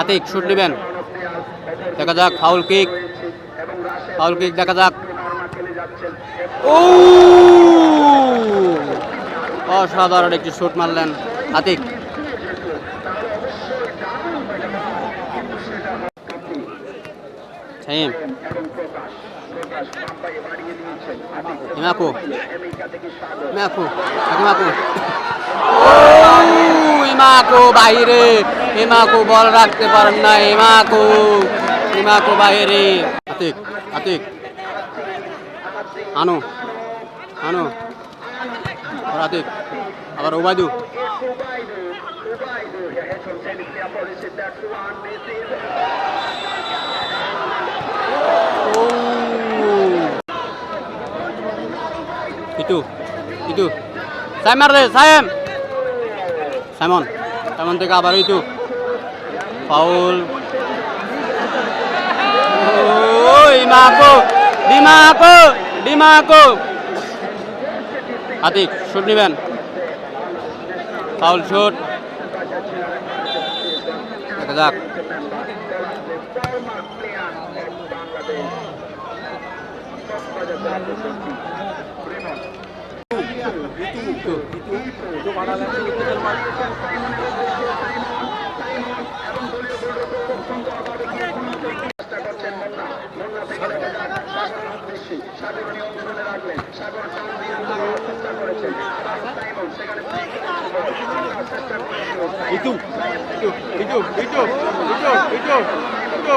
Atik shoot নেবেন। দেখা যাক ফাউল কিক ফাউল কিক দেখা যাক। ও! অসাধারণ একটি শুট মারলেন আতিক ইমাকো ইমাকো বল রাখতে পারেন না ইমাকো ইমাকো বাহিরে আতিক আতিক আনো আনো আতিক আবার ইটু ইটু। সাইম মার দে সাইম। সাইমন সাইমন থেকে আবার ইটু। ফাউল। ও ইমাকো ডিমাকো ডিমাকো। আতিক শুট নিবেন। Foul, shoot. দেখা যাক। itu itu itu itu mana lagi itu teman itu itu itu itu itu itu itu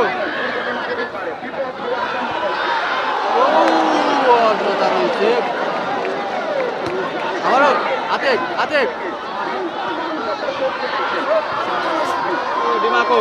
Oh, what a Atik, Atik. Dimaku.